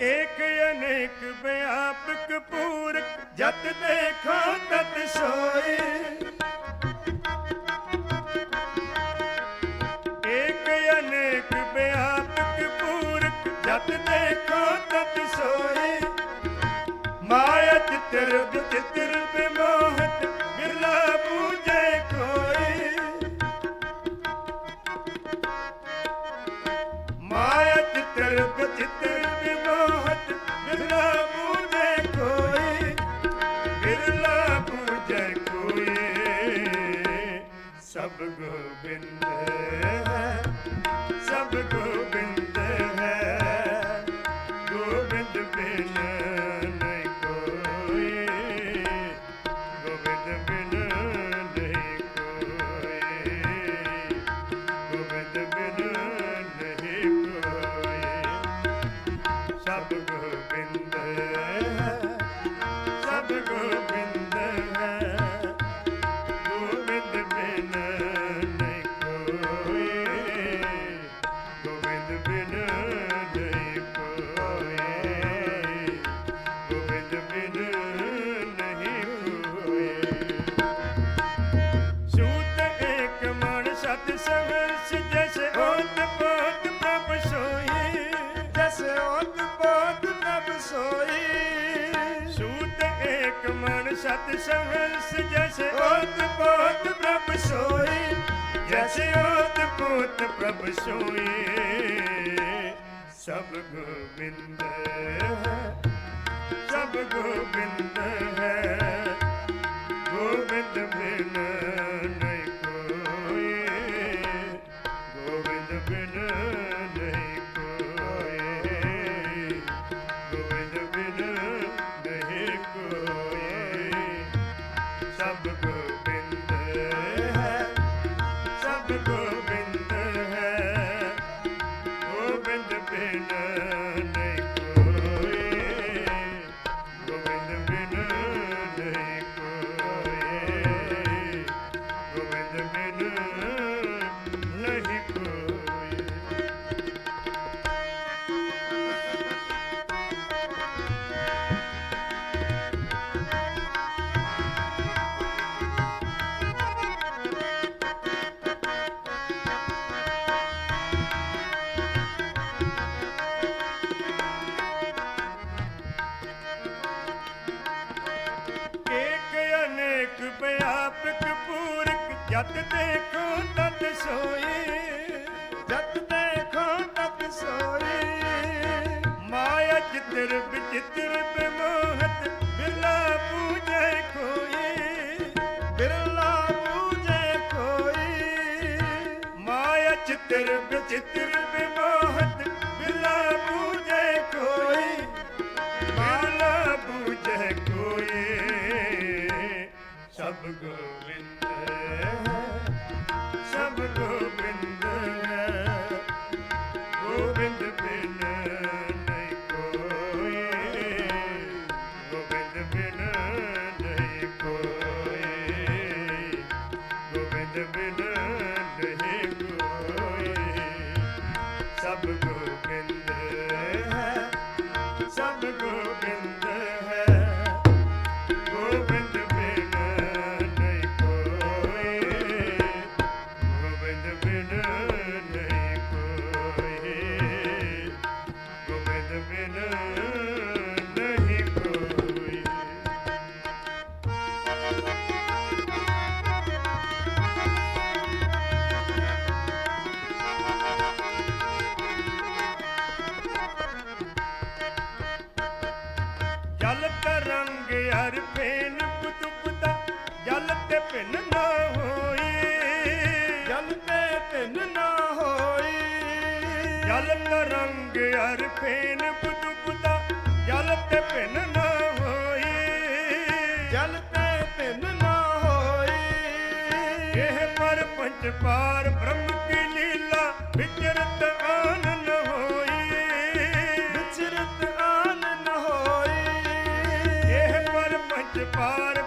ਏਕ ਅਨੇਕ ਵਿਆਪਕ ਪੂਰਕ ਜਤ ਦੇਖੋ ਤਤ ਸੋਈ। ਏਕ ਅਨੇਕ ਵਿਆਪਕ ਪੂਰਕ ਜਤ ਦੇਖੋ ਤਤ ਸੋਈ। ਮਾਇਆ ਚਿਤਰ ਵਿਚਿਤਰ ਬਿਮੋਹਤ ਬਿਰਲਾ ਬੂਝੇ ਕੋਈ। ਮਾਇਆ ਚਿਤਰ ਵਿਚਿਤਰ ਸਭ ਗੋਬਿੰਦ ਹੈ ਸਭ ਗੋਬਿੰਦ ਸਤ ਸਹਸ ਜਸ ਓਤ ਪੋਤ ਪ੍ਰਭ ਸੋਈ ਜਸ ਓਤ ਪੋਤ ਪ੍ਰਭ ਸੋਈ। ਸੂਤ ਗੋਬਿੰਦ ਪੂਰਕ ਦੇਖੋ ਤਤ ਸੋਏ ਜਤ ਦੇਖੋ ਤਤ ਸੋਏ ਮਾਇਆ ਚਿਤਰ ਵਿਚਿਤਰ ਬਿਮੋਹਤ ਸਭ ਗੋਬਿੰਦ ਜਲ ਤਰੰਗ ਹਰ ਫੇਨ ਪੁਤੁਪਤਾ ਜਲ ਤੇ ਭਿੰਨ ਨਾ ਹੋਈ। ਜਲ ਤੇ ਤਿੰਨ ਨਾ ਹੋਈ। ਇਹ ਪਰ ਪੰਚ ਪਾਰ ਬ੍ਰਹਮ ਕੀ ਲੀਲਾ ਵਿਚਰਤ ਆਨੰਦ ਹੋਈ। ਵਿਚਰਤ ਆਨੰਦ ਹੋਈ। ਇਹ ਪਰ ਪੰਚ ਪਾਰ